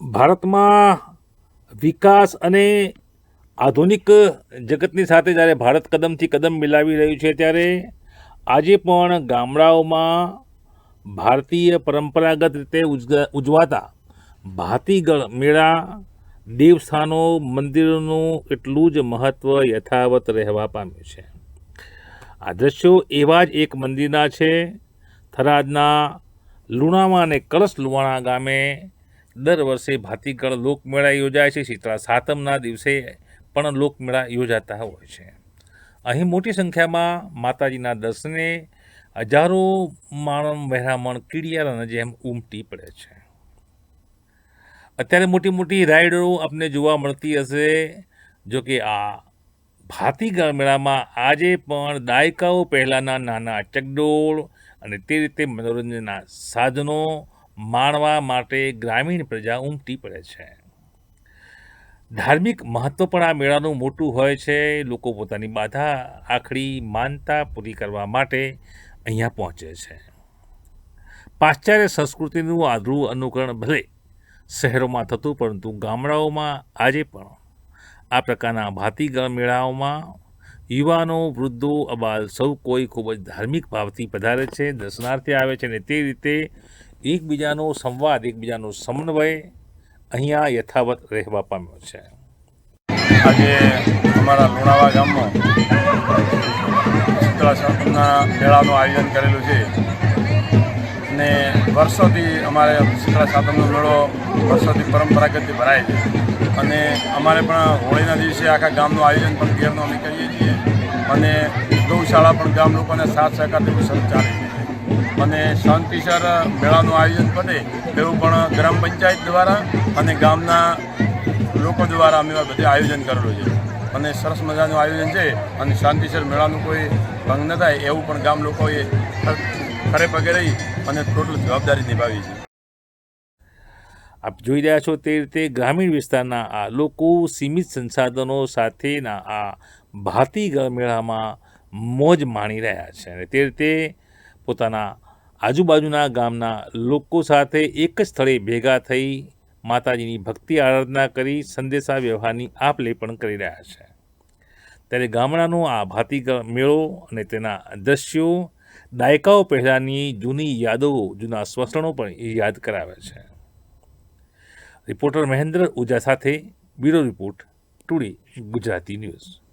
ભારતમાં વિકાસ અને આધુનિક જગતની સાથે જ્યારે ભારત કદમથી કદમ મિલાવી રહ્યું છે, ત્યારે આજે પણ ગામડાઓમાં ભારતીય પરંપરાગત રીતે ઉજ ઉજવાતા ભાતીગળ મેળા, દેવસ્થાનો, મંદિરોનું એટલું જ મહત્ત્વ યથાવત રહેવા પામ્યું છે. આ દ્રશ્યો એવા જ એક મંદિરના છે, થરાદના લુણાવા અને કળશ લુવાણા ગામે દર વર્ષે ભાતીગળ લોકમેળા યોજાય છે. શીતળા સાતમના દિવસે પણ લોકમેળા યોજાતા હોય છે. અહીં મોટી સંખ્યામાં માતાજીના દર્શને હજારો માણસ વહેરામણ કીડિયારાના જેમ ઉમટી પડે છે. અત્યારે મોટી મોટી રાઇડરો આપને જોવા મળતી હશે. જો કે આ ભાતીગળ મેળામાં આજે પણ દાયકાઓ પહેલાંના નાના ચકડોળ અને તે રીતે મનોરંજનના સાધનો માણવા માટે ગ્રામીણ પ્રજા ઉમટી પડે છે. ધાર્મિક મહત્વ પણ આ મેળાનું મોટું હોય છે. લોકો પોતાની બાધા આખડી માનતા પૂરી કરવા માટે અહીંયા પહોંચે છે. પાશ્ચાત્ય સંસ્કૃતિનું આદરું અનુકરણ ભલે શહેરોમાં થતું પરંતુ ગામડાઓમાં આજે પણ આ પ્રકારના ભાતીગળ મેળાઓમાં યુવાનો, વૃદ્ધો, અબાલ સૌ કોઈ ખૂબ જ ધાર્મિક ભાવથી પધારે છે, દર્શનાર્થે આવે છે અને તે રીતે એકબીજાનો સંવાદ, એકબીજાનો સમન્વય અહીંયા યથાવત રહેવા પામ્યો છે. આજે અમારા લુણાવા ગામમાં શીતળા સાતમના મેળાનું આયોજન કરેલું છે. અને વર્ષોથી અમારે શીતળા સાતમનો મેળો વર્ષોથી પરંપરાગતથી ભરાય છે. અને અમારે પણ હોળીના દિવસે આખા ગામનું આયોજન પણ ઘેરનું અમે કરીએ છીએ. અને ગૌશાળા પણ ગામ લોકોને સાથ સહકારથી શરૂ ચાલે છે. અને શાંતિસર મેળાનું આયોજન બને એવું પણ ગ્રામ પંચાયત દ્વારા અને ગામના લોકો દ્વારા અમે બધે આયોજન કરેલું છે. અને સરસ મજાનું આયોજન છે અને શાંતિસર મેળાનું કોઈ ભંગ ન થાય એવું પણ ગામ લોકોએ ખર- પગે રહી અને ટોટલ જવાબદારી નિભાવી છે. આપ જોઈ રહ્યા છો તે રીતે ગ્રામીણ વિસ્તારના આ લોકો સીમિત સંસાધનો સાથેના આ ભાતીગળ મેળામાં મોજ માણી રહ્યા છે અને તે રીતે પોતાના આજુબાજુના ગામના લોકો સાથે એક જ સ્થળે ભેગા થઈ માતાજીની ભક્તિ આરાધના કરી સંદેશા વ્યવહારની આપ લે પણ કરી રહ્યા છે. ત્યારે ગામડાનો આ ભાતીગળ મેળો અને તેના દ્રશ્યો, દાયકાઓ પહેલાંની જૂની યાદો, જૂના સ્વસણો પણ યાદ કરાવે છે. રિપોર્ટર મહેન્દ્ર ઉજા સાથે bureau report, today Gujarati news.